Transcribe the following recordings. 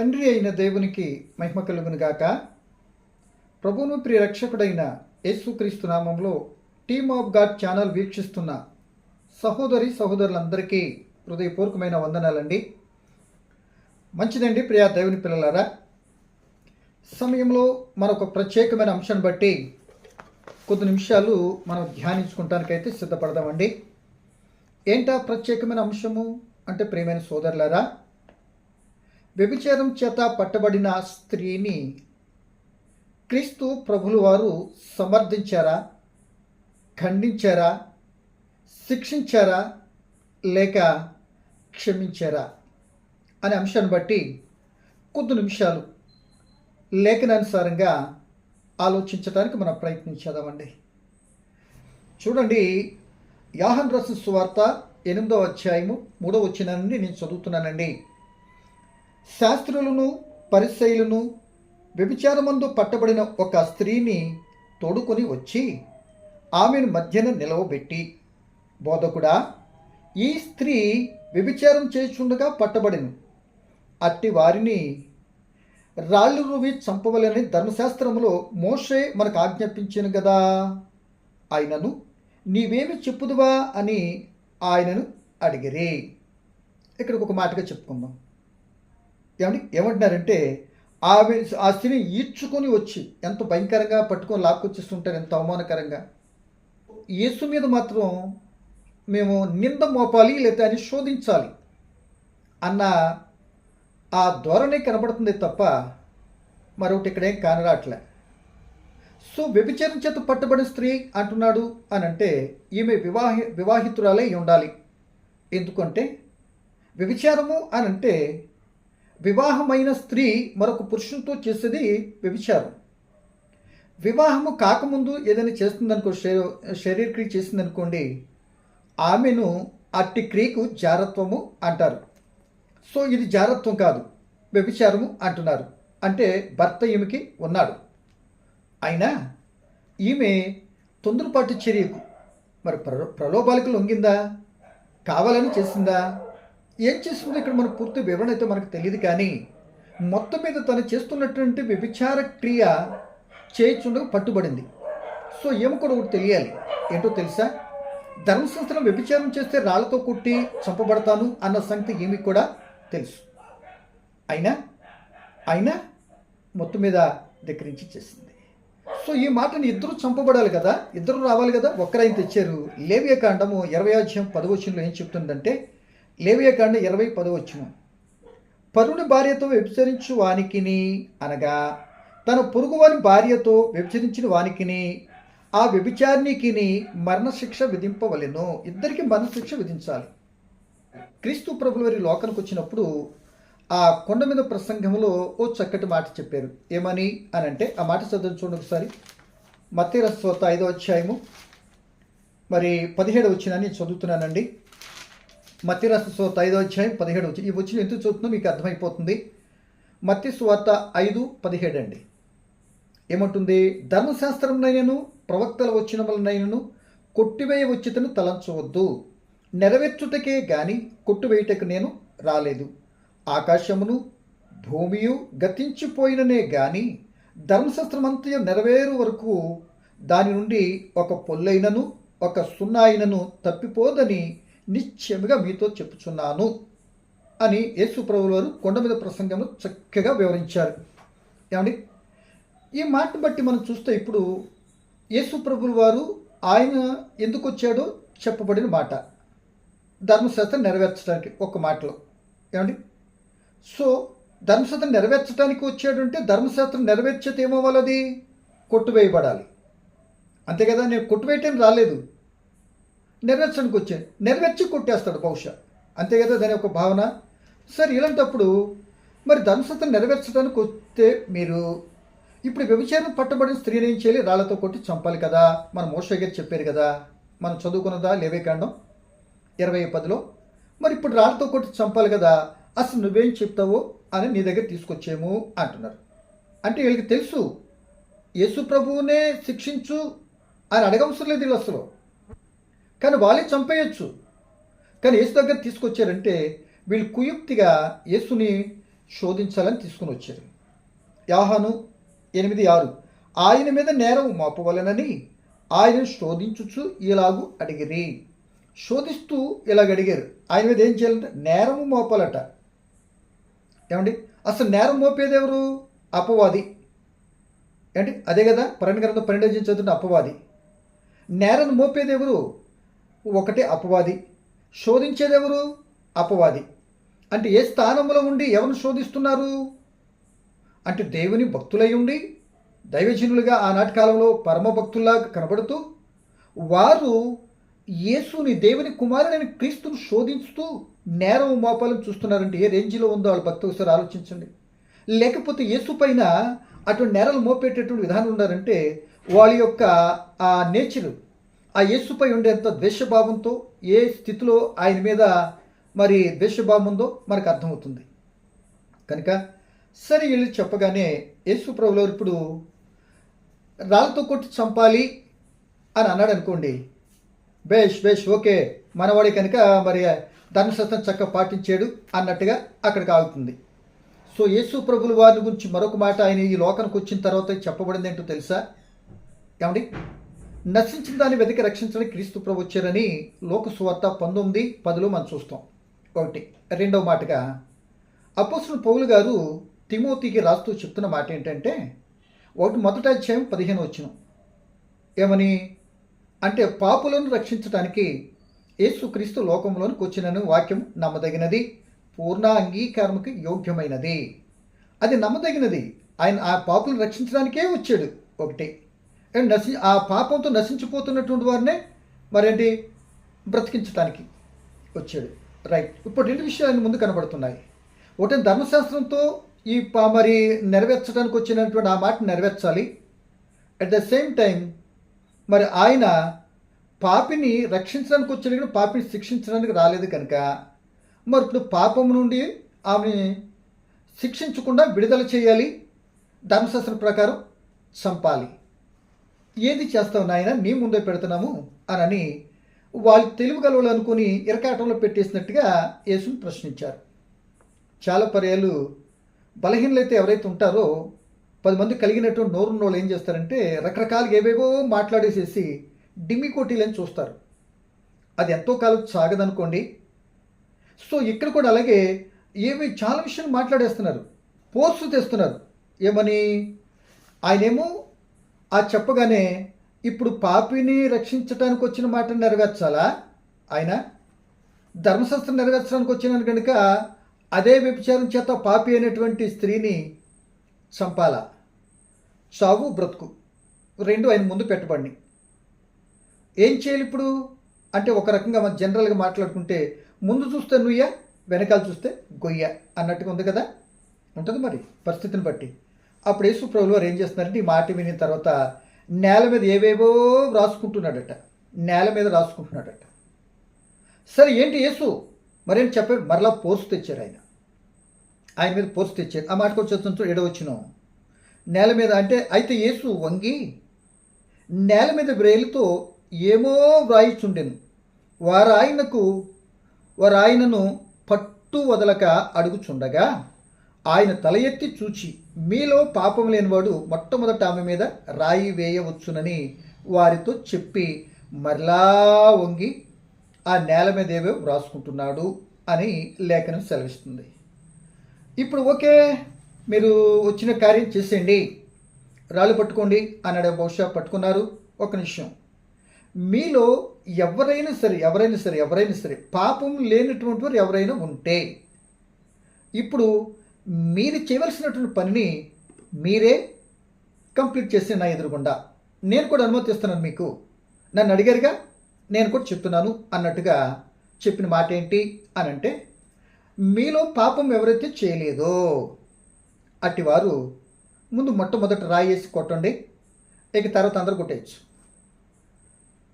తండ్రి అయిన దేవునికి మహిమ కలుగునుగాక ప్రభును ప్రియరక్షకుడైన ప్రియ రక్షకుడైన యేసుక్రీస్తు నామంలో టీమ్ ఆఫ్ గాడ్ ఛానల్ వీక్షిస్తున్న సహోదరి సహోదరులందరికీ హృదయపూర్వకమైన వందనాలండి. మంచిదండి ప్రియా దేవుని పిల్లలారా. సమయంలో మరొక ప్రత్యేకమైన అంశాన్ని బట్టి కొద్ది నిమిషాలు మనం ధ్యానించుకుంటానికైతే సిద్ధపడదామండి. ఏంటా ప్రత్యేకమైన అంశము? అంటే ప్రియమైన సోదరులారా వ్యభిచారం చేత పట్టబడిన స్త్రీని క్రీస్తు ప్రభులు వారు సమర్థించారా? ఖండించారా? శిక్షించారా? లేక క్షమించారా? అనే అంశాన్ని బట్టి కొద్ది నిమిషాలు లేఖనానుసారంగా ఆలోచించడానికి మనం ప్రయత్నించేదామండి చూడండి యాహన్ రసు సువార్త ఎనిమిదో అధ్యాయము మూడో వచ్చిన నుండి నేను చదువుతున్నానండి. శాస్త్రులను పరిశైలను వ్యభిచారమందు పట్టబడిన ఒక స్త్రీని తోడుకొని వచ్చి ఆమెను మధ్యన నిలవబెట్టి బోధకుడా ఈ స్త్రీ వ్యభిచారం చేస్తుండగా పట్టబడిను. అట్టి వారిని రాళ్ళు రువి చంపవలని ధర్మశాస్త్రములో మోషే మనకు ఆజ్ఞాపించాను కదా ఆయనను నీవేమి చెప్పుదువా? అని ఆయనను అడిగిరి. ఇక్కడికి ఒక మాటగా చెప్పుకుందాం. ఏమండి? ఏమంటున్నారంటే ఆమె ఆ స్త్రీని ఈడ్చుకొని వచ్చి ఎంత భయంకరంగా పట్టుకొని లాక్కొచ్చేస్తుంటారు ఎంత అవమానకరంగా. యేసు మీద మాత్రం మేము నింద మోపాలి లేదా అని శోధించాలి అన్న ఆ ధోరణి కనబడుతుంది తప్ప మరొకటి ఇక్కడేం కానరాట్లే. సో వ్యభిచారం చేత పట్టబడిన స్త్రీ అంటున్నాడు అని అంటే ఈమె వివాహి వివాహితురాలే ఉండాలి. ఎందుకంటే వ్యభిచారము అని అంటే వివాహమైన స్త్రీ మరొక పురుషునితో చేసేది వ్యభిచారం. వివాహము కాకముందు ఏదైనా చేస్తుందనుకో శరీర క్రియ చేసిందనుకోండి ఆమెను అట్టి క్రియకు జారత్వము అంటారు. సో ఇది జారత్వం కాదు వ్యభిచారము అంటున్నారు. అంటే భర్త ఈమెకి ఉన్నాడు. అయినా ఈమె తొందరపాటు చర్యకు మరి ప్ర ప్రలోభాలకు లొంగిందా? కావాలని చేసిందా? ఏం చేస్తుందో ఇక్కడ మనకు పూర్తి వివరణ అయితే మనకు తెలియదు కానీ మొత్తం మీద తను చేస్తున్నటువంటి వ్యభిచార క్రియ చేయించుండగా పట్టుబడింది. సో ఏమో కూడా ఒకటి తెలియాలి. ఏంటో తెలుసా? ధర్మశాస్త్రం వ్యభిచారం చేస్తే రాళ్ళతో కుట్టి చంపబడతాను అన్న సంగతి ఏమి కూడా తెలుసు. అయినా అయినా మొత్తం మీద దగ్గరించి చేసింది. సో ఈ మాటని ఇద్దరు చంపబడాలి కదా ఇద్దరు రావాలి కదా ఒక్కరైన తెచ్చారు. లేవియ కాండము ఇరవై అధ్యాయం పదవచనంలో ఏం చెప్తుందంటే లేవియకాండ ఇరవై పదవచ్చును పరుని భార్యతో వ్యభిచరించు వానికిని అనగా తన పొరుగువాని భార్యతో వ్యభిచరించిన వానికిని ఆ వ్యభిచారిణికిని మరణశిక్ష విధింపవలెను. ఇద్దరికి మరణశిక్ష విధించాలి. క్రీస్తు ప్రభుల వారి లోకానికి వచ్చినప్పుడు ఆ కొండ మీద ప్రసంగంలో ఓ చక్కటి మాట చెప్పారు. ఏమని? అని అంటే ఆ మాట చదువు చూడండి ఒకసారి. మత్తిరస్వత ఐదో అధ్యాయము. మరి పదిహేడు వచ్చినని చదువుతున్నానండి. మత్తిరస్వత ఐదో అధ్యాయం పదిహేడు వచ్చి ఈ వచ్చిన ఎందుకు చూస్తుందో మీకు అర్థమైపోతుంది. మత్తి స్వాత ఐదు పదిహేడు అండి. ఏమంటుంది? ధర్మశాస్త్రంనైనను ప్రవక్తల వచ్చిన వలనైనను కొట్టివేయ వచ్చితను తలంచవద్దు. నెరవేర్చుటకే గాని కొట్టువేయుటకు నేను రాలేదు. ఆకాశమును భూమియు గతించిపోయిననే గాని ధర్మశాస్త్రమంతయు నెరవేరు వరకు దాని నుండి ఒక పొల్లైనను ఒక సున్నాయినను తప్పిపోదని నిశ్చయముగా మీతో చెప్పుచున్నాను అని యేసు ప్రభుల వారు కొండ మీద ప్రసంగంలో చక్కగా వివరించారు. ఏమండి? ఈ మాటను బట్టి మనం చూస్తే ఇప్పుడు యేసు ప్రభులు వారు ఆయన ఎందుకు వచ్చాడో చెప్పబడిన మాట. ధర్మశాస్త్రం నెరవేర్చడానికి ఒక మాటలో. ఏమండి? సో ధర్మశాస్త్రం నెరవేర్చడానికి వచ్చాడంటే ధర్మశాస్త్రం నెరవేర్చేది ఏమవ్వాలి కొట్టువేయబడాలి. అంతే కదా నేను కొట్టువేయటం రాలేదు. నెరవేర్చడానికి వచ్చాను నెరవేర్చి కొట్టేస్తాడు బహుశా. అంతే కదా దాని ఒక భావన? సరే ఇలాంటప్పుడు మరి ధర్మశాస్త్రం నెరవేర్చడానికి వస్తే మీరు ఇప్పుడు వ్యభిచారం పట్టబడిన స్త్రీని ఏం చేయాలి? రాళ్ళతో కొట్టి చంపాలి కదా. మన మోష గారు చెప్పారు కదా. మనం చదువుకున్నదా? లేవే కాండం. ఇరవై పదిలో. మరి ఇప్పుడు రాళ్ళతో కొట్టి చంపాలి కదా. అసలు నువ్వేం చెప్తావో అని నీ దగ్గర తీసుకొచ్చేము అంటున్నారు. అంటే వీళ్ళకి తెలుసు. యేసు ప్రభువునే శిక్షించు అని అడగవసరం లేదు వీళ్ళు అసలు. కానీ వాళ్ళే చంపేయచ్చు. కానీ యేసు దగ్గర తీసుకొచ్చారంటే వీళ్ళు కుయుక్తిగా యేసుని శోధించాలని తీసుకుని వచ్చారు. యాహాను ఎనిమిది ఆరు ఆయన మీద నేరం మోపవలనని ఆయనను శోధించుచు ఇలాగూ అడిగిరి. శోధిస్తూ ఇలాగ అడిగారు. ఆయన మీద ఏం చేయాలంటే? నేరము మోపాలట. ఏమండి? అసలు నేరం మోపేది ఎవరు? అపవాది. ఏంటి అదే కదా పన్నెండు గ్రంథం పన్నెండు చదువుతున్న అపవాది. నేరం మోపేది ఎవరు? ఒకటే అపవాది. శోధించేదెవరు? అపవాది. అంటే ఏ స్థానంలో ఉండి ఎవరిని శోధిస్తున్నారు? అంటే దేవుని భక్తులై ఉండి దైవజనులుగా ఆనాటి కాలంలో పరమ భక్తుల్లాగా కనబడుతూ వారు యేసుని దేవుని కుమారుడైన క్రీస్తును శోధిస్తూ నేరం మోపాలను చూస్తున్నారంటే ఏ రేంజ్లో ఉందో వాళ్ళ భక్తి ఒకసారి ఆలోచించండి. లేకపోతే యేసు పైన అటువంటి నేరాలు మోపేటటువంటి విధానం ఉన్నారంటే వాళ్ళ యొక్క ఆ నేచరు ఆ యేసుపై ఉండేంత ద్వేషభావంతో ఏ స్థితిలో ఆయన మీద మరి ద్వేషభావం ఉందో మనకు అర్థమవుతుంది. కనుక సరే వెళ్ళి చెప్పగానే యేసు ప్రభులో ఇప్పుడు రాళ్ళతో కొట్టి చంపాలి అని అన్నాడు అనుకోండి. బేష్ బేష్ ఓకే మనవాడి కనుక మరి ధర్మశాస్త్రం చక్క పాటించాడు అన్నట్టుగా అక్కడికి ఆగుతుంది. సో యేసు ప్రభుల వారి గురించి మరొక మాట ఆయన ఈ లోకానికి వచ్చిన తర్వాత చెప్పబడింది ఏంటో తెలుసా? ఏమండి? నశించిన దాన్ని వెతికి రక్షించడానికి క్రీస్తు ప్రభు వచ్చారని లోకసువార్త పంతొమ్మిది పదిలో మనం చూస్తాం. ఒకటి రెండవ మాటగా అపోసిన పౌలు గారు తిమోతికి రాస్తూ చెప్తున్న మాట ఏంటంటే ఒకటి మొదట అధ్యాయం పదిహేను వచ్చిన ఏమని? అంటే పాపులను రక్షించడానికి యేసుక్రీస్తు లోకంలోనికి వచ్చినని వాక్యం నమ్మదగినది పూర్ణ అంగీకారముకి యోగ్యమైనది. అది నమ్మదగినది. ఆయన ఆ పాపులను రక్షించడానికే వచ్చాడు. ఒకటి అండ్ నశి ఆ పాపంతో నశించిపోతున్నటువంటి వారినే మరేంటి? బ్రతికించడానికి వచ్చాడు. రైట్. ఇప్పుడు రెండు విషయాలు ముందు కనబడుతున్నాయి. ఒకటి ధర్మశాస్త్రంతో ఈ పా మరి నెరవేర్చడానికి వచ్చినటువంటి ఆ మాట నెరవేర్చాలి. అట్ ద సేమ్ టైం మరి ఆయన పాపిని రక్షించడానికి వచ్చాడు కానీ పాపిని శిక్షించడానికి రాలేదు కనుక మరి ఇప్పుడు పాపం నుండి ఆమె శిక్షించకుండా విడుదల చేయాలి. ధర్మశాస్త్రం ప్రకారం చంపాలి. ఏది చేస్తావు నాయన? నీ ముందే పెడుతున్నాము అనని వాళ్ళు తెలుగు గలవాళ్ళు అనుకుని ఇరకాటంలో పెట్టేసినట్టుగా యేసుని ప్రశ్నించారు. చాలా పర్యాలు బలహీనలైతే ఎవరైతే ఉంటారో పది మంది కలిగినటువంటి నోరున్న వాళ్ళు ఏం చేస్తారంటే రకరకాలుగా ఏవేవో మాట్లాడేసేసి డిమ్మి కొట్టిలని చూస్తారు. అది ఎంతో కాలం సాగదనుకోండి. సో ఇక్కడ కూడా అలాగే ఏమి చాలా విషయాలు మాట్లాడేస్తున్నారు. పోస్టు తెస్తున్నారు. ఏమని? ఆయనేమో ఆ చెప్పగానే ఇప్పుడు పాపిని రక్షించడానికి వచ్చిన మాట నెరవేర్చాలా? ఆయన ధర్మశాస్త్రం నెరవేర్చడానికి వచ్చిన కనుక అదే వ్యభిచారం చేత పాపి అయినటువంటి స్త్రీని చంపాల? చావు బ్రతుకు. రెండు ఆయన ముందు పెట్టబడి ఏం చేయాలి ఇప్పుడు? అంటే ఒక రకంగా మనం జనరల్గా మాట్లాడుకుంటే ముందు చూస్తే నుయ్య వెనకాల చూస్తే గొయ్య అన్నట్టుగా ఉంది కదా? ఉంటుంది మరి పరిస్థితిని బట్టి. అప్పుడు యేసు ప్రభులు వారు ఏం చేస్తున్నారంటే ఈ మాట విని తర్వాత నేల మీద ఏవేవో రాసుకుంటున్నాడట నేల మీద రాసుకుంటున్నాడట సరే ఏంటి యేసు? మరేం చెప్పారు? మరలా పోర్సు తెచ్చారు ఆయన. ఆయన మీద పోర్సు తెచ్చారు. ఆ మాటకు వచ్చేస్తుంటూ ఎడవచ్చును నేల మీద అంటే అయితే యేసు వంగి నేల మీద బ్రేలుతో ఏమో వ్రాయిచుండెను. వారు ఆయనకు వారు ఆయనను పట్టు వదలక అడుగుచుండగా ఆయన తల ఎత్తి చూచి మీలో పాపం లేనివాడు మొట్టమొదట ఆమె మీద రాయి వేయవచ్చునని వారితో చెప్పి మరలా వంగి ఆ నేల మీద ఏవో వ్రాసుకుంటున్నాడు అని లేఖనం సెలవిస్తుంది. ఇప్పుడు ఓకే మీరు వచ్చిన కార్యం చేసేయండి. రాళ్ళు పట్టుకోండి అన్నాడు. బహుశా పట్టుకున్నారు. ఒక నిమిషం. మీలో ఎవరైనా సరే ఎవరైనా సరే ఎవరైనా సరే పాపం లేనటువంటి వారు ఎవరైనా ఉంటే ఇప్పుడు మీరు చేయవలసినటువంటి పనిని మీరే కంప్లీట్ చేసి నా ఎదురుగుండా నేను కూడా అనుమతిస్తున్నాను మీకు. నన్ను అడిగారుగా నేను కూడా చెప్తున్నాను అన్నట్టుగా చెప్పిన మాట ఏంటి అని అంటే మీలో పాపం ఎవరైతే చేయలేదో అట్టివారు ముందు మొట్టమొదట రాయి వేసి కొట్టండి ఇక తర్వాత అందరూ కొట్టేయచ్చు.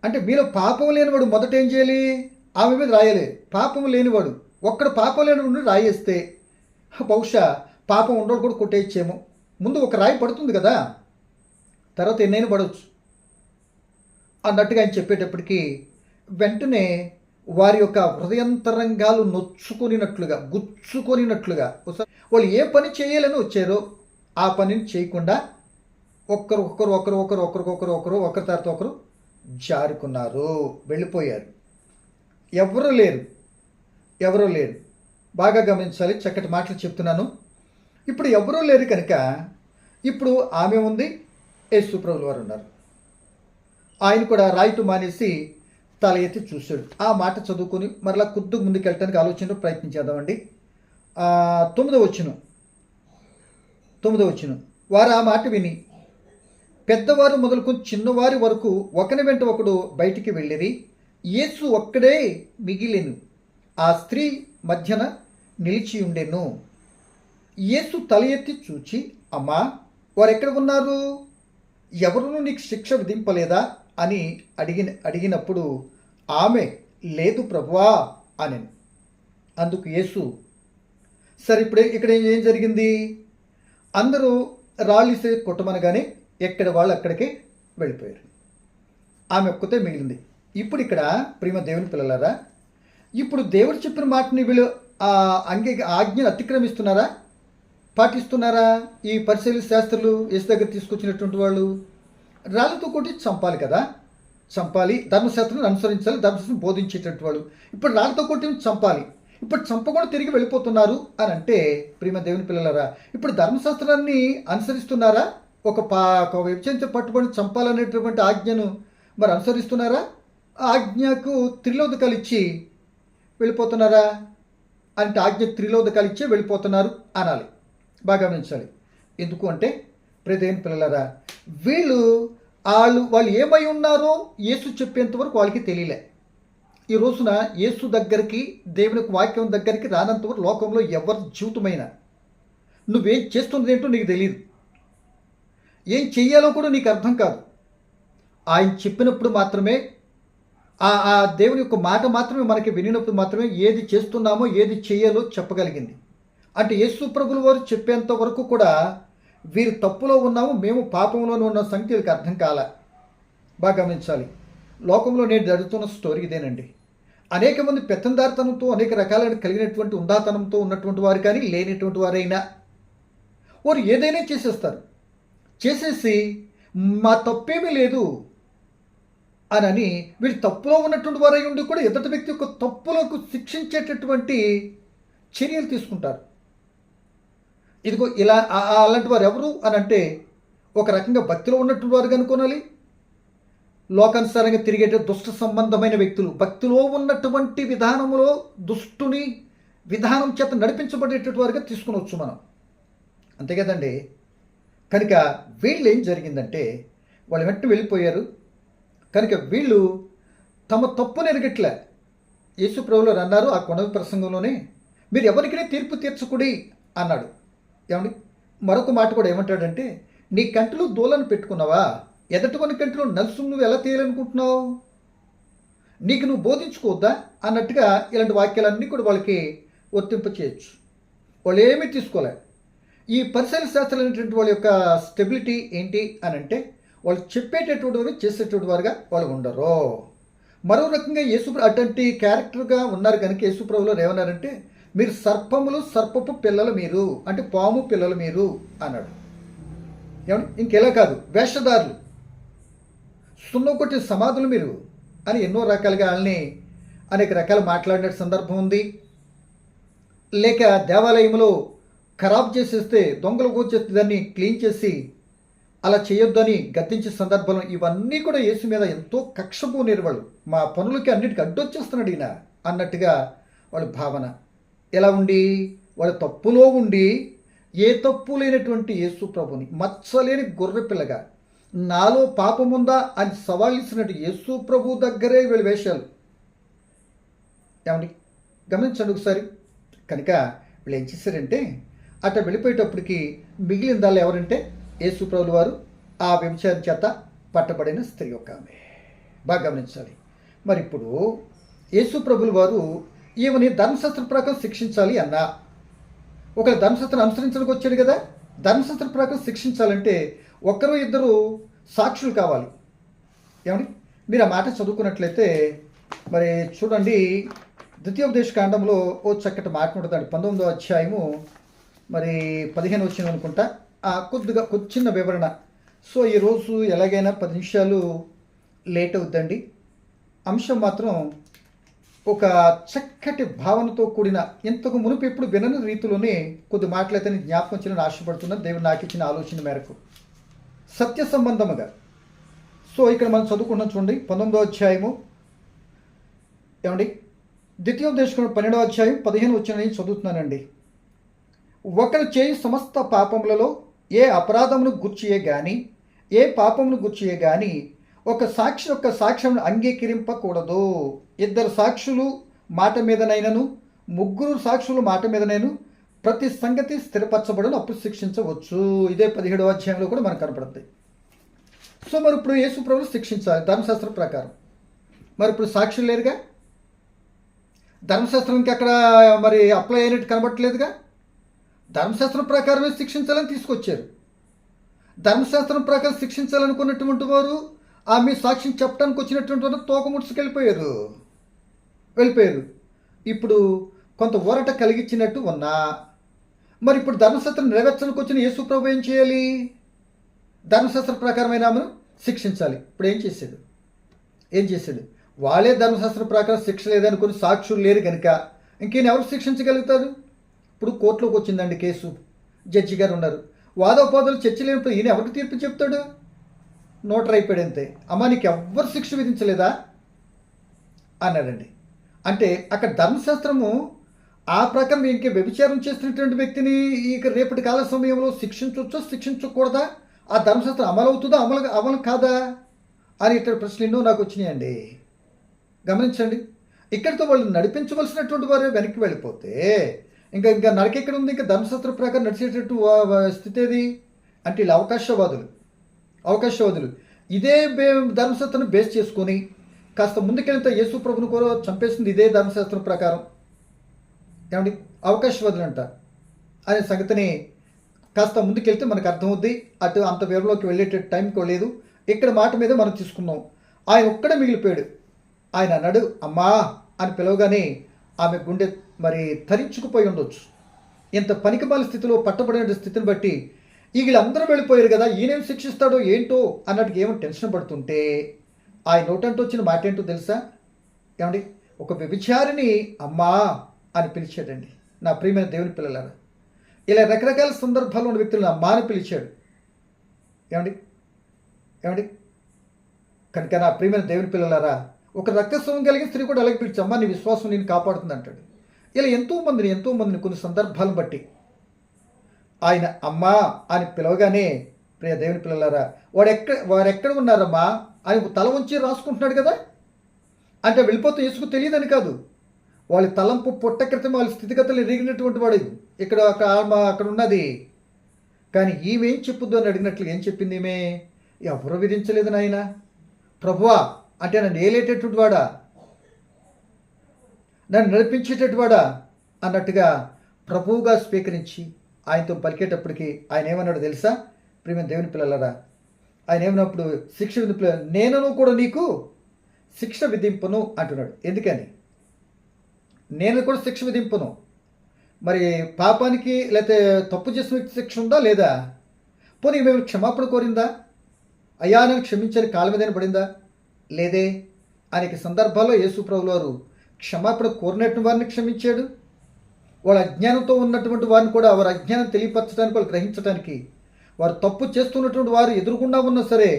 అంటే మీలో పాపం లేనివాడు మొదట ఏం చేయాలి? ఆమె మీద రాయాలి. పాపం లేనివాడు ఒక్కడ పాపం లేనివాడు రాయేస్తే బహుశా పాపం ఉండోళ్ళు కూడా కొట్టేయచ్చేమో. ముందు ఒక రాయి పడుతుంది కదా? తర్వాత ఎన్నైనా పడవచ్చు. అన్నట్టుగా ఆయన చెప్పేటప్పటికీ వెంటనే వారి యొక్క హృదయంతరంగాలు నొచ్చుకొనినట్లుగా గుచ్చుకొనినట్లుగా ఒకసారి వాళ్ళు ఏ పని చేయాలని వచ్చారో ఆ పనిని చేయకుండా ఒక్కరు ఒక్కరు ఒకరు ఒకరు ఒకరికొకరు ఒకరు ఒకరి తర్వాత ఒకరు జారుకున్నారు వెళ్ళిపోయారు. ఎవరు లేరు. ఎవరూ లేరు. బాగా గమనించాలి చక్కటి మాటలు చెప్తున్నాను. ఇప్పుడు ఎవరూ లేరు కనుక ఇప్పుడు ఆమె ఉంది యేసుప్రభులు వారు ఉన్నారు. ఆయన కూడా రాయిటు మానేసి తల ఎత్తి చూశాడు. ఆ మాట చదువుకొని మరలా కొద్దిగా ముందుకు వెళ్ళటానికి ఆలోచన ప్రయత్నం చేద్దామండి. తొమ్మిదో వచ్చిన తొమ్మిదో వచ్చిన వారు ఆ మాట విని పెద్దవారు మొదలుకొని చిన్నవారి వరకు ఒకని వెంట ఒకడు బయటికి వెళ్ళిరి. యేసు ఒక్కడే మిగిలిను. ఆ స్త్రీ మధ్యన నిలిచి ఉండెను యేసు తల ఎత్తి చూచి అమ్మా వారు ఎక్కడ ఉన్నారు ఎవరునూ నీకు శిక్ష విధింపలేదా? అని అడిగిన అడిగినప్పుడు ఆమె లేదు ప్రభువా అని అందుకు యేసు సరే ఇప్పుడు ఇక్కడ ఏం జరిగింది? అందరూ రాళ్ళిసే కొట్టమనగానే ఎక్కడ వాళ్ళు అక్కడికి వెళ్ళిపోయారు. ఆమె ఒక్కతే మిగిలింది. ఇప్పుడు ఇక్కడ ప్రేమ దేవుని పిల్లలారా ఇప్పుడు దేవుడు చెప్పిన మాటని వీళ్ళు ఆ అంగీ ఆజ్ఞను అతిక్రమిస్తున్నారా? పాటిస్తున్నారా ఈ పరిశీలి శాస్త్రులు ఎస్ దగ్గర తీసుకొచ్చినటువంటి వాళ్ళు? రాళ్ళతో కొట్టి చంపాలి కదా? చంపాలి ధర్మశాస్త్రం అనుసరించాలి ధర్మశాస్త్రం బోధించేటటువంటి వాళ్ళు. ఇప్పుడు రాళ్ళతో కొట్టి చంపాలి. ఇప్పుడు చంపకుండా తిరిగి వెళ్ళిపోతున్నారు అని అంటే ప్రియమ దేవుని పిల్లలరా ఇప్పుడు ధర్మశాస్త్రాన్ని అనుసరిస్తున్నారా? ఒక పా ఒక విభజించ పట్టుబడి చంపాలనేటటువంటి ఆజ్ఞను మరి అనుసరిస్తున్నారా? ఆ ఆజ్ఞకు త్రిలోదకాలు ఇచ్చి వెళ్ళిపోతున్నారా? అంటే ఆజ్ఞ త్రిలోదకాలు ఇచ్చే వెళ్ళిపోతున్నారు అనాలి. బాగా గమనించాలి. ఎందుకు అంటే ప్రదేని పిల్లలరా వీళ్ళు వాళ్ళు వాళ్ళు ఏమై ఉన్నారో యేసు చెప్పేంతవరకు వాళ్ళకి తెలియలే. ఈ రోజున యేసు దగ్గరికి దేవుని వాక్యం దగ్గరికి రానంత వరకు లోకంలో ఎవరి జీవితమైన నువ్వేం చేస్తున్నది ఏంటో నీకు తెలియదు ఏం చెయ్యాలో కూడా నీకు అర్థం కాదు. ఆయన చెప్పినప్పుడు మాత్రమే ఆ ఆ దేవుని యొక్క మాట మాత్రమే మనకి వినినప్పుడు మాత్రమే ఏది చేస్తున్నామో ఏది చేయాలో చెప్పగలిగింది. అంటే యేసు ప్రభులు వారు చెప్పేంత వరకు కూడా వీరు తప్పులో ఉన్నాము మేము పాపంలోనే ఉన్న సంగతి వీళ్ళకి అర్థం కాల. బాగా గమనించాలి. లోకంలో నేను జరుగుతున్న స్టోరీ ఇదేనండి. అనేక మంది పెత్తందారితనంతో అనేక రకాలైన కలిగినటువంటి ఉందాతనంతో ఉన్నటువంటి వారు కానీ లేనటువంటి వారైనా వారు ఏదైనా చేసేస్తారు. చేసేసి మా తప్పేమీ లేదు. అని వీళ్ళు తప్పులో ఉన్నటువంటి వారై ఉండి కూడా ఎదుటి వ్యక్తి యొక్క తప్పులకు శిక్షించేటటువంటి చర్యలు తీసుకుంటారు. ఇదిగో ఇలా అలాంటి వారు ఎవరు అని అంటే ఒక రకంగా భక్తిలో ఉన్నటువంటి వారు అనుకోనాలి లోకానుసారంగా తిరిగేట దుష్ట సంబంధమైన వ్యక్తులు భక్తిలో ఉన్నటువంటి విధానంలో దుష్టుని విధానం చేత నడిపించబడేటటువంటి వారుగా తీసుకునవచ్చు మనం. అంతే కదండి. కనుక వీళ్ళు ఏం జరిగిందంటే వాళ్ళు వెంటనే వెళ్ళిపోయారు. కనుక వీళ్ళు తమ తప్పును ఎరగట్లే. యేసు ప్రభులు అన్నారు ఆ కొండవి ప్రసంగంలోనే మీరు ఎవరికైనా తీర్పు తీర్చకుడి అన్నాడు. ఏమండి? మరొక మాట కూడా ఏమంటాడంటే నీ కంటిలో దూలను పెట్టుకున్నావా? ఎదటి కంటిలో నలుసు నువ్వు ఎలా తీయాలనుకుంటున్నావు? నీకు నువ్వు బోధించుకోవద్దా? అన్నట్టుగా ఇలాంటి వాక్యాలన్నీ కూడా వాళ్ళకి వర్తింప చేయొచ్చు. వాళ్ళు ఏమీ తీసుకోలే. ఈ పరిసర శాస్త్రాలు అనేటువంటి వాళ్ళ యొక్క స్టెబిలిటీ ఏంటి అని అంటే వాళ్ళు చెప్పేటటువంటి వారు చేసేటువంటి వారుగా వాళ్ళు ఉండరు. మరో రకంగా యేసు అటువంటి క్యారెక్టర్గా ఉన్నారు కనుక యేసుప్రభులో ఏమన్నారంటే మీరు సర్పములు సర్పపు పిల్లలు మీరు అంటే పాము పిల్లలు మీరు అన్నాడు. ఏమంటే ఇంకెలా కాదు వేషధారులు. సున్న కొట్టిన సమాధులు మీరు అని ఎన్నో రకాలుగా వాళ్ళని అనేక రకాలు మాట్లాడిన సందర్భం ఉంది. లేక దేవాలయంలో ఖరాబ్ చేసేస్తే దొంగలు కూర్చేస్తే దాన్ని క్లీన్ చేసి అలా చేయొద్దని గద్దించే సందర్భంలో ఇవన్నీ కూడా యేసు మీద ఎంతో కక్షపూనేరు వాళ్ళు మా పనులకి అన్నిటికీ అడ్డొచ్చేస్తున్నాడు ఈయన అన్నట్టుగా వాళ్ళ భావన. ఎలా ఉండి? వాళ్ళ తప్పులో ఉండి ఏ తప్పు లేనటువంటి యేసు ప్రభుని మచ్చలేని గొర్రె పిల్లగా నాలో పాపముందా అని సవాలిసినట్టు యేసు ప్రభు దగ్గరే వీళ్ళ వేషాలు. ఏమండి? గమనించండి ఒకసారి. కనుక వీళ్ళు ఏం చేశారంటే అట్లా వెళ్ళిపోయేటప్పటికి మిగిలిన దాళ్ళు ఎవరంటే యేసుప్రభులు వారు ఆ వ్యభిచారం చేత పట్టబడిన స్త్రీ ఒక ఆమె. బాగా గమనించాలి. మరి ఇప్పుడు యేసుప్రభులు వారు ఈమెని ధర్మశాస్త్ర ప్రకారం శిక్షించాలి అన్నా. ఒక ధర్మశాస్త్రం అనుసరించడానికి వచ్చాడు కదా ధర్మశాస్త్ర ప్రకారం శిక్షించాలంటే ఒక్కరు ఇద్దరు సాక్షులు కావాలి. ఏమండి? మీరు ఆ మాట చదువుకున్నట్లయితే మరి చూడండి ద్వితీయోపదేశ కాండంలో ఓ చక్కటి మాట ఉంటుందండి. పంతొమ్మిదో అధ్యాయము మరి పదిహేను వచ్చింది అనుకుంటా. కొద్దిగా కొద్ది చిన్న వివరణ. సో ఈరోజు ఎలాగైనా పది నిమిషాలు లేట్ అవుద్దండి. అంశం మాత్రం ఒక చక్కటి భావనతో కూడిన ఇంతకు మునుపు ఎప్పుడు వినని రీతిలోనే కొద్ది మాట్లాడతని జ్ఞాపకం చేయాలని ఆశపడుతున్నా దేవుడు నాకు ఇచ్చిన ఆలోచన మేరకు. సత్య సంబంధముగా. సో ఇక్కడ మనం చదువుకున్నాం చూడండి. పంతొమ్మిదో అధ్యాయము. ఏమండి? దేశంలో పన్నెండవ అధ్యాయం పదిహేను వచ్చిన నేను చదువుతున్నానండి. ఒకరు చేయి సమస్త పాపములలో ఏ అపరాధమును గుర్చియే గాని ఏ పాపమును గుర్చియే గాని ఒక సాక్షి యొక్క సాక్ష్యం అంగీకరింపకూడదు. ఇద్దరు సాక్షులు మాట మీదనైనను ముగ్గురు సాక్షులు మాట మీదనైను ప్రతి సంగతి స్థిరపరచబడిన అప్పుడు శిక్షించవచ్చు. ఇదే పదిహేడవ అధ్యాయంలో కూడా మనకు కనపడుతుంది. సో మరి ఇప్పుడు యేసు ప్రభులు శిక్షించాలి. ధర్మశాస్త్రం ప్రకారం. మరి ఇప్పుడు సాక్షులు లేరుగా? ధర్మశాస్త్రానికి అక్కడ మరి అప్లై అయినట్టు కనబట్టలేదుగా ధర్మశాస్త్రం ప్రకారమే శిక్షించాలని తీసుకొచ్చారు. ధర్మశాస్త్రం ప్రకారం శిక్షించాలనుకున్నటువంటి వారు ఆ మీ సాక్ష్యం చెప్పడానికి వచ్చినటువంటి వారు తోక ముడుచుకెళ్ళిపోయారు వెళ్ళిపోయారు. ఇప్పుడు కొంత ఊరట కలిగించినట్టు ఉన్నా మరి ఇప్పుడు ధర్మశాస్త్రం నెరవేర్చడానికి వచ్చిన యేసు ప్రభు ఏం చేయాలి? ధర్మశాస్త్ర ప్రకారమైన ఆమెను శిక్షించాలి. ఇప్పుడు ఏం చేశాడు? ఏం చేశాడు? వాళ్ళే ధర్మశాస్త్ర ప్రకారం శిక్ష లేదనుకుని సాక్షులు లేరు కనుక ఇంకేనెవరు శిక్షించగలుగుతారు? ఇప్పుడు కోర్టులోకి వచ్చిందండి కేసు. జడ్జి గారు ఉన్నారు. వాదోపాదులు చర్చ లేనప్పుడు ఈయన ఎవరికి తీర్పు చెప్తాడు? నోటర్ అయిపోయాడు అంతే అమ్మా నీకు ఎవ్వరు శిక్ష విధించలేదా? అన్నాడండి. అంటే అక్కడ ధర్మశాస్త్రము ఆ ప్రకారం ఇంకే వ్యభిచారం చేస్తున్నటువంటి వ్యక్తిని ఇక రేపటి కాల సమయంలో శిక్షించవచ్చో శిక్షించకూడదా? ఆ ధర్మశాస్త్రం అమలు అవుతుందా అమలు అమలు కాదా? అని ఇక్కడ ప్రశ్నలు ఎన్నో నాకు వచ్చినాయండి. గమనించండి. ఇక్కడితో వాళ్ళు నడిపించవలసినటువంటి వారు వెనక్కి వెళ్ళిపోతే ఇంకా ఇంకా నరకెక్కడ ఉంది? ఇంకా ధర్మశాస్త్ర ప్రకారం నడిచేటట్టు స్థితి ఏది? అంటే వీళ్ళు అవకాశవాదులు. అవకాశవాదులు. ఇదే బే ధర్మశాస్త్రాన్ని బేస్ చేసుకొని కాస్త ముందుకెళ్తే యేసు ప్రభుని కూడా చంపేసింది ఇదే ధర్మశాస్త్రం ప్రకారం. ఏమండి? అవకాశవాదులు అంట అనే సంగతిని కాస్త ముందుకెళ్తే మనకు అర్థమవుద్ది. అటు అంత వేరులోకి వెళ్ళేటట్టు టైంకి లేదు. ఇక్కడ మాట మీద మనం తీసుకున్నాం ఆయన ఒక్కడే మిగిలిపోయాడు. ఆయన అన్నాడు అమ్మా అని పిలవగానే ఆమె గుండె మరి తరించుకుపోయి ఉండొచ్చు. ఇంత పనికిమాల స్థితిలో పట్టబడిన స్థితిని బట్టి ఈ వీళ్ళందరూ వెళ్ళిపోయారు కదా ఈయనేం శిక్షిస్తాడో ఏంటో అన్నట్టుగా ఏమో టెన్షన్ పడుతుంటే ఆ నోటంటూ వచ్చిన మాట ఏంటో తెలుసా? ఏమండి? ఒక వ్యభిచారిని అమ్మా అని పిలిచాడండి. నా ప్రియమైన దేవుని పిల్లలారా ఇలా రకరకాల సందర్భాల్లో ఉన్న వ్యక్తులను అమ్మా అని పిలిచాడు. ఏమండి? ఏమండి? కనుక నా ప్రియమైన దేవుని పిల్లలారా ఒక రక్తస్వం కలిగిన స్త్రీ కూడా అలాగే పిలిచి అమ్మా నీ విశ్వాసం నేను కాపాడుతుంది అంటాడు ఇలా ఎంతో మందిని ఎంతో మందిని కొన్ని సందర్భాలను బట్టి. ఆయన అమ్మా అని పిలవగానే ప్రియ దేవుని పిల్లలారా వాడు ఎక్కడ వారు ఎక్కడ ఉన్నారమ్మా అని తల ఉంచి రాసుకుంటున్నాడు కదా? అంటే వెళ్ళిపోతే యేసుకు తెలియదని కాదు. వాళ్ళ తలంపు పొట్ట క్రితం వాళ్ళ స్థితిగతులు ఎరిగినటువంటి వాడు ఇక్కడ అక్కడ అక్కడ ఉన్నది. కానీ ఈమెం చెప్పుద్దు అని అడిగినట్లు ఏం చెప్పింది ఈమె? ఎవరు విధించలేదు నాయన. ప్రభువా అంటే నన్ను ఏలేటటువంటి వాడా? నన్ను నడిపించేటటువాడా అన్నట్టుగా ప్రభువుగా స్వీకరించి ఆయనతో పలికేటప్పటికి ఆయన ఏమన్నాడు తెలుసా? ప్రియమైన దేవుని పిల్లలరా ఆయన ఏమన్నప్పుడు శిక్ష విధింపు నేనను కూడా నీకు శిక్ష విధింపును అంటున్నాడు. ఎందుకని? నేను కూడా శిక్ష విధింపును. మరి పాపానికి లేకపోతే తప్పు చేసిన వ్యక్తి శిక్ష ఉందా లేదా? పోనీ మేము క్షమాపణ కోరిందా? అయ్యా నన్ను క్షమించని కాళ్ళ మీద పడిందా? లేదే. అనేక సందర్భాల్లో యేసు ప్రభువు వారు క్షమాపణ కోరినట్టు వారిని క్షమించాడు. వాళ్ళ అజ్ఞానంతో ఉన్నటువంటి వారిని కూడా వారి అజ్ఞానం తెలియపరచడానికి వాళ్ళు గ్రహించడానికి వారు తప్పు చేస్తున్నటువంటి వారు ఎదురుకుండా ఉన్నా సరే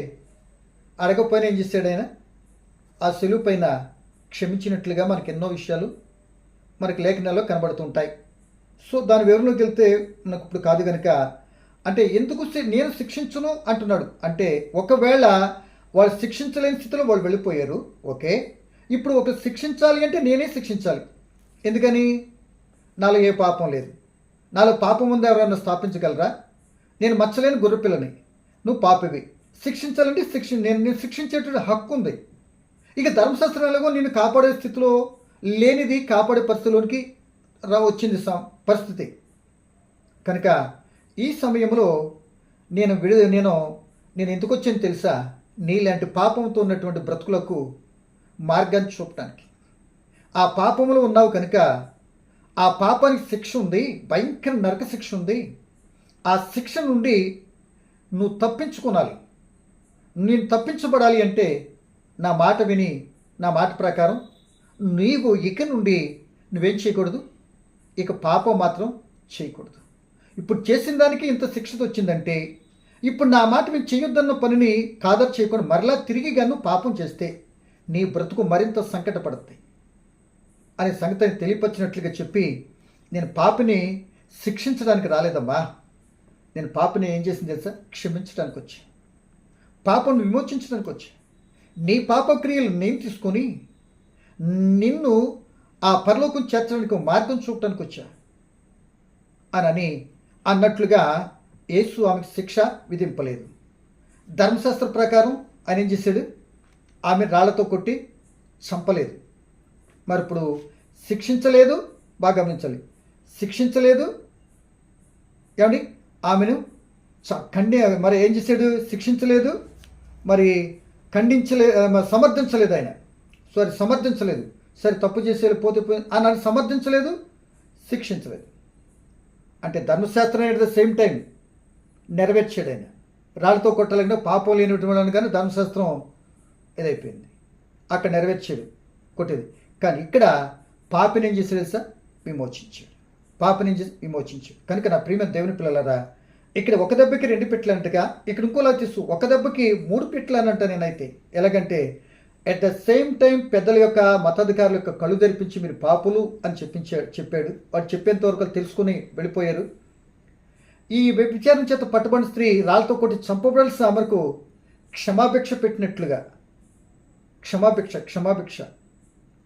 అడగకపోయినా ఏం చేశాడు ఆయన? ఆ సెలువు పైన క్షమించినట్లుగా మనకి ఎన్నో విషయాలు మనకి లేఖనాల్లో కనబడుతుంటాయి. సో దాని వివరంలోకి వెళ్తే మనకు ఇప్పుడు కాదు కనుక అంటే ఎందుకు నేను శిక్షించును అంటున్నాడు. అంటే ఒకవేళ వాళ్ళు శిక్షించలేని స్థితిలో వాళ్ళు వెళ్ళిపోయారు ఓకే ఇప్పుడు ఒక శిక్షించాలి అంటే నేనే శిక్షించాలి. ఎందుకని? నాలో ఏ పాపం లేదు. నాలో పాపం ఉందా ఎవరైనా స్థాపించగలరా? నేను మచ్చలేని గొర్రెపిల్లని. నువ్వు పాపివి. శిక్షించాలంటే శిక్ష నేను నేను శిక్షించేటువంటి హక్కు ఉంది. ఇక ధర్మశాస్త్రాలుగా నేను కాపాడే స్థితిలో లేనిది కాపాడే పరిస్థితిలోనికి రా వచ్చింది సా- పరిస్థితి. కనుక ఈ సమయంలో నేను విడు నేను నేను ఎందుకు వచ్చాను తెలుసా? నీలాంటి పాపంతో ఉన్నటువంటి బ్రతుకులకు మార్గాన్ని చూపడానికి ఆ పాపంలో ఉన్నావు కనుక ఆ పాపానికి శిక్ష ఉంది భయంకర నరక శిక్ష ఉంది. ఆ శిక్ష నుండి నువ్వు తప్పించుకోనాలి. నేను తప్పించబడాలి అంటే నా మాట విని నా మాట ప్రకారం నీవు ఇక నుండి నువ్వేం చేయకూడదు? ఇక పాపం మాత్రం చేయకూడదు. ఇప్పుడు చేసిన దానికి ఇంత శిక్ష వచ్చిందంటే ఇప్పుడు నా మాట మీరు చేయొద్దన్న పనిని కాదర్ చేయకుండా మరలా తిరిగి గాను పాపం చేస్తే నీ బ్రతుకు మరింత సంకటపడుతుంది అనే సంగతిని తెలియపరిచినట్లుగా చెప్పి నేను పాపిని శిక్షించడానికి రాలేదమ్మా. నేను పాపని ఏం చేసింది తెలుసా? క్షమించడానికి వచ్చి పాపను విమోచించడానికి వచ్చి నీ పాపక్రియలు నేను తీసుకొని నిన్ను ఆ పరలోకం చేర్చడానికి ఒక మార్గం చూడటానికి వచ్చా అనని అన్నట్లుగా యేసు ఆమెకు శిక్ష విధింపలేదు. ధర్మశాస్త్ర ప్రకారం ఆయన ఏం చేశాడు? ఆమె రాళ్ళతో కొట్టి చంపలేదు. మరి ఇప్పుడు శిక్షించలేదు బాగా గమనించాలి. శిక్షించలేదు. ఏమండి? ఆమెను ఖండి మరి ఏం చేశాడు? శిక్షించలేదు. మరి ఖండించలే సమర్థించలేదు ఆయన. సారీ సమర్థించలేదు. సరే తప్పు చేసే పోతే పోయి అని సమర్థించలేదు శిక్షించలేదు. అంటే ధర్మశాస్త్రం ఎట్ ద సేమ్ టైం నెరవేర్చాడు ఆయన. రాళ్ళతో కొట్టలేకుండా పాపం లేనటువంటి కానీ ధర్మశాస్త్రం ఇదైపోయింది. అక్కడ నెరవేర్చాడు కొట్టేది. కానీ ఇక్కడ పాపిని ఏం చేశాడు తెలుసా? విమోచించాడు. పాపిని ఏం విమోచించాడు. కనుక నా ప్రియమైన దేవుని పిల్లలరా ఇక్కడ ఒక దెబ్బకి రెండు పెట్లు అంటగా ఇక్కడ ఇంకోలా తీసు ఒక దెబ్బకి మూడు పెట్లు అని అంట నేనైతే. ఎలాగంటే అట్ ద సేమ్ టైం పెద్దల యొక్క మతాధికారుల యొక్క కళ్ళు తెరిపించి మీరు పాపులు అని చెప్పించాడు చెప్పాడు. వాడు చెప్పేంత వరకు తెలుసుకుని వెళ్ళిపోయారు. ఈ వ్యభిచారం చేత పట్టుబడిన స్త్రీ రాళ్ళతో కొట్టి చంపబడాల్సిన ఆమెకు క్షమాభిక్ష పెట్టినట్లుగా క్షమాభిక్ష క్షమాభిక్ష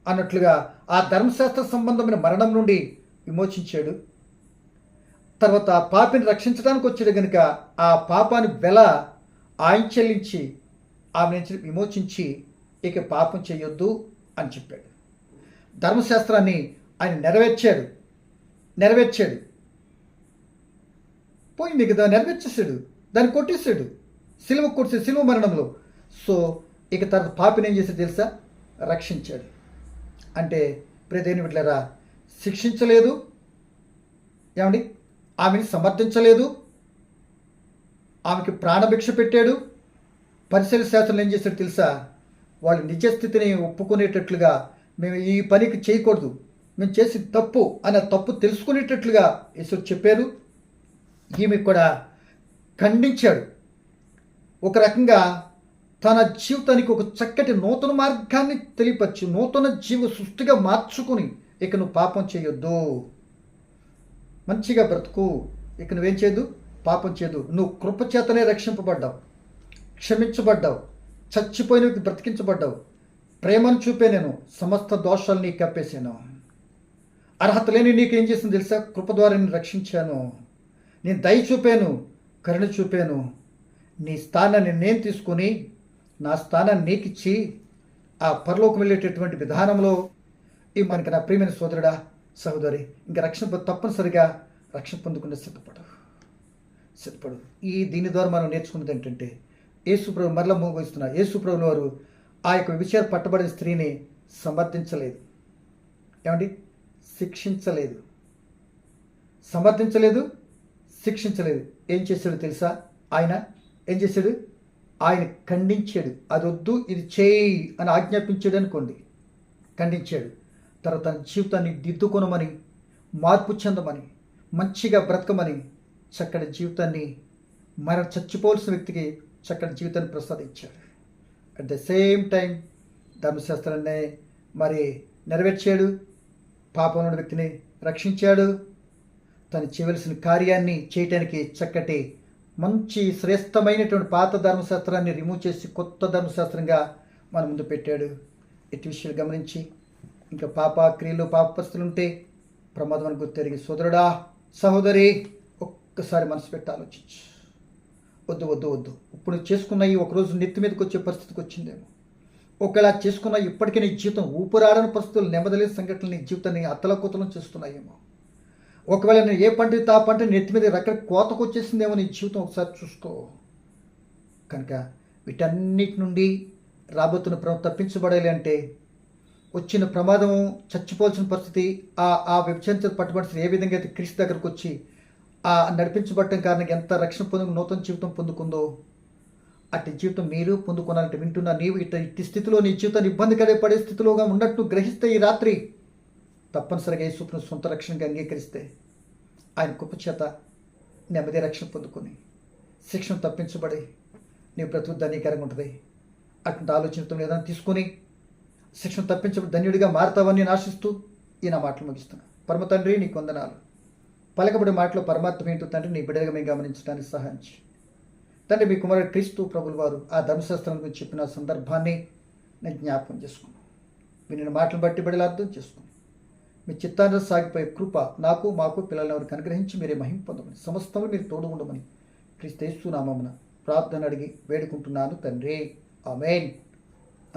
అన్నట్లుగా ఆ ధర్మశాస్త్ర సంబంధమైన మరణం నుండి విమోచించాడు. తర్వాత పాపిని రక్షించడానికి వచ్చాడు కనుక ఆ పాపాన్ని వెల ఆయన చెల్లించి ఆమె నుంచి విమోచించి ఇక పాపం చేయొద్దు అని చెప్పాడు. ధర్మశాస్త్రాన్ని ఆయన నెరవేర్చాడు. నెరవేర్చాడు. పోయింది కదా నెరవేర్చేసాడు దాన్ని కొట్టేశాడు. సిలువ కొట్టి సిలువ మరణంలో. సో ఇక తర్వాత పాపిని ఏం చేసి తెలుసా? రక్షించాడు. అంటే ప్రతిని బిడ్డరా శిక్షించలేదు. ఏమండి? ఆమెని సమర్థించలేదు. ఆమెకి ప్రాణభిక్ష పెట్టాడు. పరిసర శాస్త్రం ఏం చేశాడు తెలుసా? వాళ్ళు నిజస్థితిని ఒప్పుకునేటట్లుగా మేము ఈ పనికి చేయకూడదు. మేము చేసి తప్పు అనే తప్పు తెలుసుకునేటట్లుగా ఈశ్వరు చెప్పారు. ఈమె కూడా ఖండించాడు. ఒక రకంగా తన జీవితానికి ఒక చక్కటి నూతన మార్గాన్ని తెలియపరిచి నూతన జీవ సృష్టిగా మార్చుకుని ఇక నువ్వు పాపం చేయొద్దు. మంచిగా బ్రతుకు. ఇక నువ్వేం చేయదు పాపం చేయదు నువ్వు కృపచేతనే రక్షింపబడ్డావు. క్షమించబడ్డావు. చచ్చిపోయినవి బ్రతికించబడ్డావు. ప్రేమను చూపే నేను సమస్త దోషాలు నీకు కప్పేశాను. అర్హత లేని నీకు ఏం చేసింది తెలుసా? కృప ద్వారా నేను రక్షించాను. నేను దయ చూపాను కరుణ చూపాను. నీ స్థానాన్ని నేను తీసుకొని నా స్థానాన్ని నీకిచ్చి ఆ పరలోకం వెళ్ళేటటువంటి విధానంలో ఈ మనకి నా ప్రియమైన సోదరుడా సహోదరి ఇంకా రక్షణ తప్పనిసరిగా రక్షణ పొందుకునే సిద్ధపడు. సిద్ధపడు. ఈ దీని ద్వారా మనం నేర్చుకున్నది ఏంటంటే యేసుప్రభు మరల మోగిస్తున్న యేసుప్రభుల వారు ఆ యొక్క విషయాలు పట్టబడిన స్త్రీని సమర్థించలేదు. ఏమండి? శిక్షించలేదు. సమర్థించలేదు శిక్షించలేదు. ఏం చేశాడు తెలుసా? ఆయన ఏం చేశాడు? ఆయన ఖండించాడు. అది వద్దు ఇది చేయి అని ఆజ్ఞాపించాడు అనుకోండి. ఖండించాడు. తర్వాత తన జీవితాన్ని దిద్దుకొనమని మార్పు చెందమని మంచిగా బ్రతకమని చక్కటి జీవితాన్ని మన చచ్చిపోవలసిన వ్యక్తికి చక్కటి జీవితాన్ని ప్రసాదించాడు. అట్ ద సేమ్ టైం ధర్మశాస్త్రాన్ని మరి నెరవేర్చాడు. పాపం ఉన్న వ్యక్తిని రక్షించాడు. తను చేయవలసిన కార్యాన్ని చేయటానికి చక్కటి మంచి శ్రేష్టమైనటువంటి పాత ధర్మశాస్త్రాన్ని రిమూవ్ చేసి కొత్త ధర్మశాస్త్రంగా మన ముందు పెట్టాడు. ఇటు విషయాలు గమనించి ఇంకా పాప క్రియలు పాప ఉంటే ప్రమాదం అని గుర్తెరిగి సోదరుడా సహోదరి ఒక్కసారి మనసు పెట్టి ఆలోచించు. వద్దు వద్దు వద్దు. ఇప్పుడు నువ్వు చేసుకున్న ఈ ఒకరోజు నెత్తి మీదకి వచ్చే పరిస్థితికి వచ్చిందేమో. ఒకవేళ చేసుకున్న ఇప్పటికే నీ జీవితం ఊపిరాడని పరిస్థితులు నెమ్మదలేని సంఘటనలు నీ జీవితాన్ని అత్తలకుతలం చేస్తున్నాయేమో. ఒకవేళ నేను ఏ పంట ఆ పంట నెత్తి మీద రకర కోతకు వచ్చేసిందేమో నీ జీవితం ఒకసారి చూసుకో. కనుక వీటన్నిటి నుండి రాబోతున్న ప్రభు తప్పించబడాలి అంటే వచ్చిన ప్రమాదం చచ్చిపోవాల్సిన పరిస్థితి ఆ ఆ వ్యభిచారించిన పట్టుబడి ఏ విధంగా అయితే క్రీస్తు దగ్గరకు వచ్చి ఆ నడిపించబడటం కారణంగా ఎంత రక్షణ పొందు నూతన జీవితం పొందుకుందో అట్టి జీవితం మీరు పొందుకున్నారంటే వింటున్నా నీవు ఇట్ట ఇట్టి స్థితిలో నీ జీవితాన్ని ఇబ్బంది కలిగే పడే స్థితిలోగా ఉన్నట్టు గ్రహిస్తే ఈ రాత్రి తప్పనిసరిగా యేసుప్రభు సొంత రక్షణగా అంగీకరిస్తే ఆయన కుప్పచేత నెమ్మది రక్షణ పొందుకొని శిక్షణ తప్పించబడి నీ బ్రతుకు ధనీకరంగా ఉంటుంది. అటువంటి ఆలోచనతో ఏదైనా తీసుకొని శిక్షణ తప్పించబడి ధన్యుడిగా మారుతావని ఆశిస్తూ ఈ నా మాటలు ముగిస్తున్నాను పరమ తండ్రి నీ కొందనాలు పలకబడి మాటలో పరమాత్మ ఏంటో తండ్రి నీ బిడ్డగా మేము గమనించడానికి సహాయించి. తండ్రి మీ కుమారుడు క్రీస్తు ప్రభుల వారు ఆ ధర్మశాస్త్రం గురించి చెప్పిన సందర్భాన్ని నేను జ్ఞాపకం చేసుకున్నాను. నేను మాటలు బట్టి బిడ్డలు అర్థం చేసుకుని మీ చిత్తాన్ని సాగిపోయే కృప నాకు మాకు పిల్లలను ఎవరికి అనుగ్రహించి మీరే మహిం పొందమని సమస్తము మీరు తోడు ఉండమని క్రీస్తు నామమున ప్రార్థన అడిగి వేడుకుంటున్నాను తండ్రి. ఆమెన్.